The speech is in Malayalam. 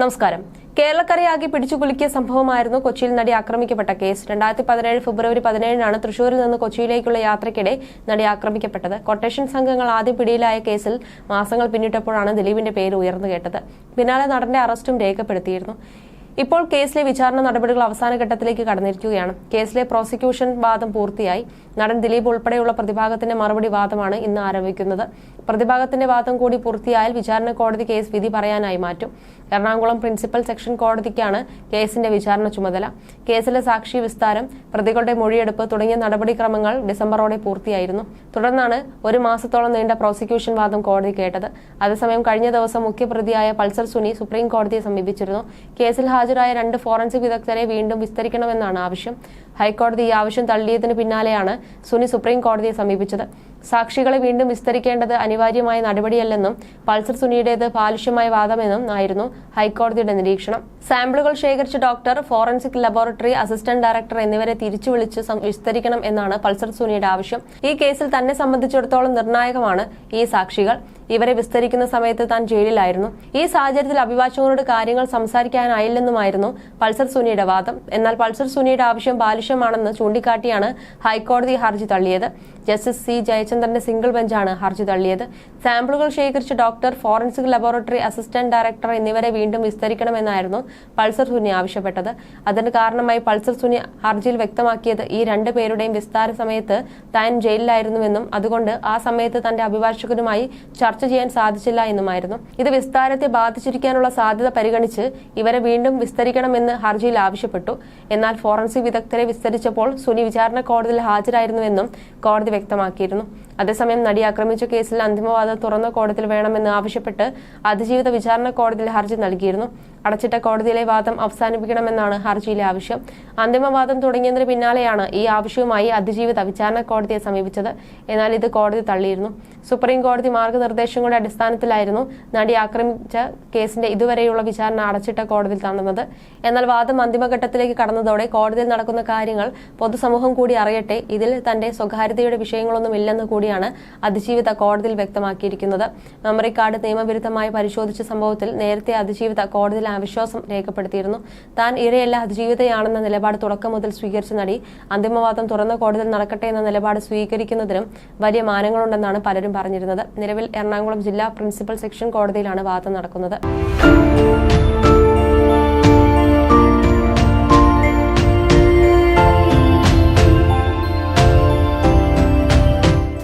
നമസ്കാരം. കേരളക്കരയാകെ പിടിച്ചുകുലുക്കിയ സംഭവമായിരുന്നു കൊച്ചിയിൽ നടി ആക്രമിക്കപ്പെട്ട കേസ്. രണ്ടായിരത്തി പതിനേഴ് ഫെബ്രുവരി പതിനേഴിനാണ് തൃശൂരിൽ നിന്ന് കൊച്ചിയിലേക്കുള്ള യാത്രയ്ക്കിടെ നടി ആക്രമിക്കപ്പെട്ടത്. കൊട്ടേഷൻ സംഘങ്ങൾ ആദ്യം പിടിയിലായ കേസിൽ മാസങ്ങൾ പിന്നിട്ടപ്പോഴാണ് ദിലീപിന്റെ പേര് ഉയർന്നു കേട്ടത്. പിന്നാലെ നടന്റെ അറസ്റ്റും രേഖപ്പെടുത്തിയിരുന്നു. ഇപ്പോൾ കേസിലെ വിചാരണ നടപടികൾ അവസാന ഘട്ടത്തിലേക്ക് കടന്നിരിക്കുകയാണ്. കേസിലെ പ്രോസിക്യൂഷൻ വാദം പൂർത്തിയായി. നടൻ ദിലീപ് ഉൾപ്പെടെയുള്ള പ്രതിഭാഗത്തിന്റെ മറുപടി വാദമാണ് ഇന്ന് ആരംഭിക്കുന്നത്. പ്രതിഭാഗത്തിന്റെ വാദം കൂടി പൂർത്തിയായാൽ വിചാരണ കോടതി കേസ് വിധി പറയാനായി മാറ്റും. എറണാകുളം പ്രിൻസിപ്പൽ സെക്ഷൻ കോടതിക്കാണ് കേസിന്റെ വിചാരണ ചുമതല. കേസിലെ സാക്ഷി വിസ്താരം പ്രതികളുടെ മൊഴിയെടുപ്പ് തുടങ്ങിയ നടപടിക്രമങ്ങൾ ഡിസംബറോടെ പൂർത്തിയായിരുന്നു. തുടർന്നാണ് ഒരു മാസത്തോളം നീണ്ട പ്രോസിക്യൂഷൻ വാദം കോടതി കേട്ടത്. അതേസമയം കഴിഞ്ഞ ദിവസം മുഖ്യപ്രതിയായ പൾസർ സുനി സുപ്രീം കോടതിയെ സമീപിച്ചിരുന്നു. കേസിൽ ഹാജരായ രണ്ട് ഫോറൻസിക് വിദഗ്ധരെ വീണ്ടും വിസ്തരിക്കണമെന്നാണ് ആവശ്യം. ഹൈക്കോടതി ഈ ആവശ്യം തള്ളിയതിനു പിന്നാലെയാണ് സുനി സുപ്രീം കോടതിയെ സമീപിച്ചത്. സാക്ഷികളെ വീണ്ടും വിസ്തരിക്കേണ്ടത് അനിവാര്യമായ നടപടിയല്ലെന്നും പൾസർ സുനിയുടേത് പാലുഷ്യമായ വാദമെന്നും ആയിരുന്നു ഹൈക്കോടതിയുടെ നിരീക്ഷണം. സാമ്പിളുകൾ ശേഖരിച്ച doctor forensic laboratory assistant director എന്നിവരെ തിരിച്ചു വിളിച്ച് വിസ്തരിക്കണം എന്നാണ് പൾസർ സുനിയുടെ ആവശ്യം. ഈ കേസിൽ തന്നെ സംബന്ധിച്ചിടത്തോളം നിർണായകമാണ് ഈ സാക്ഷികൾ. ഇവരെ വിസ്തരിക്കുന്ന സമയത്ത് താൻ ജയിലിലായിരുന്നു. ഈ സാഹചര്യത്തിൽ അഭിഭാഷകനോട് കാര്യങ്ങൾ സംസാരിക്കാനായില്ലെന്നുമായിരുന്നു പൾസർ സുനിയുടെ വാദം. എന്നാൽ പൾസർ സുനിയുടെ ആവശ്യം ബാലിഷ്യമാണെന്ന് ചൂണ്ടിക്കാട്ടിയാണ് ഹൈക്കോടതി ഹർജി തള്ളിയത്. ജസ്റ്റിസ് സി ജയചന്ദ്രന്റെ സിംഗിൾ ബെഞ്ചാണ് ഹർജി തള്ളിയത്. സാമ്പിളുകൾ ശേഖരിച്ച doctor forensic laboratory assistant director എന്നിവരെ വീണ്ടും വിസ്തരിക്കണമെന്നായിരുന്നു പൾസർ സുനി ആവശ്യപ്പെട്ടത്. അതിന് കാരണമായി പൾസർ സുനി ഹർജിയിൽ വ്യക്തമാക്കിയത് ഈ രണ്ടു പേരുടെയും വിസ്താര സമയത്ത് താൻ ജയിലിലായിരുന്നുവെന്നും അതുകൊണ്ട് ആ സമയത്ത് തന്റെ അഭിഭാഷകനുമായി ചർച്ച ചെയ്യാൻ സാധിച്ചില്ല എന്നുമായിരുന്നു. ഇത് വിസ്താരത്തെ ബാധിച്ചിരിക്കാനുള്ള സാധ്യത പരിഗണിച്ച് ഇവരെ വീണ്ടും വിസ്തരിക്കണമെന്ന് ഹർജിയിൽ ആവശ്യപ്പെട്ടു. എന്നാൽ ഫോറൻസിക് വിദഗ്ധരെ വിസ്തരിച്ചപ്പോൾ സുനി വിചാരണ കോടതിയിൽ ഹാജരായിരുന്നുവെന്നും കോടതി വ്യക്തമാക്കിയിരുന്നു. അതേസമയം നടി ആക്രമിച്ച കേസിൽ അന്തിമവാദം തുറന്ന കോടതിയിൽ വേണമെന്ന് ആവശ്യപ്പെട്ട് അതിജീവിത വിചാരണ കോടതിയിൽ ഹർജി നൽകിയിരുന്നു. അടച്ചിട്ട കോടതിയിലെ വാദം അവസാനിപ്പിക്കണമെന്നാണ് ഹർജിയിലെ ആവശ്യം. അന്തിമവാദം തുടങ്ങിയതിന് പിന്നാലെയാണ് ഈ ആവശ്യവുമായി അതിജീവിത വിചാരണ കോടതിയെ സമീപിച്ചത്. എന്നാൽ ഇത് കോടതി തള്ളിയിരുന്നു. സുപ്രീം കോടതി മാർഗനിർദ്ദേശങ്ങളുടെ അടിസ്ഥാനത്തിലായിരുന്നു നടി ആക്രമിച്ച കേസിന്റെ ഇതുവരെയുള്ള വിചാരണ അടച്ചിട്ട കോടതിയിൽ തന്നത് എന്നാൽ വാദം അന്തിമഘട്ടത്തിലേക്ക് കടന്നതോടെ കോടതിയിൽ നടക്കുന്ന കാര്യങ്ങൾ പൊതുസമൂഹം കൂടി അറിയട്ടെ. ഇതിൽ തന്റെ സ്വകാര്യതയുടെ വിഷയങ്ങളൊന്നും ഇല്ലെന്ന് കൂടിയാണ് അതിജീവിത കോടതിയിൽ വ്യക്തമാക്കിയിരിക്കുന്നത്. മെമ്മറി കാർഡ് നിയമവിരുദ്ധമായി പരിശോധിച്ച സംഭവത്തിൽ നേരത്തെ അതിജീവിത കോടതിയിൽ അവിശ്വാസം രേഖപ്പെടുത്തിയിരുന്നു. താൻ ഇരയല്ല അതിജീവിതയാണെന്ന നിലപാട് തുടക്കം മുതൽ സ്വീകരിച്ച നടി അന്തിമവാദം തുറന്ന കോടതിയിൽ നടക്കട്ടെ എന്ന നിലപാട് സ്വീകരിക്കുന്നതിനും വലിയ മാനങ്ങളുണ്ടെന്നാണ് പലരും പറഞ്ഞിരുന്നത്. നിലവിൽ എറണാകുളം ജില്ലാ പ്രിൻസിപ്പൽ സെക്ഷൻ കോടതിയിലാണ് വാദം നടക്കുന്നത്.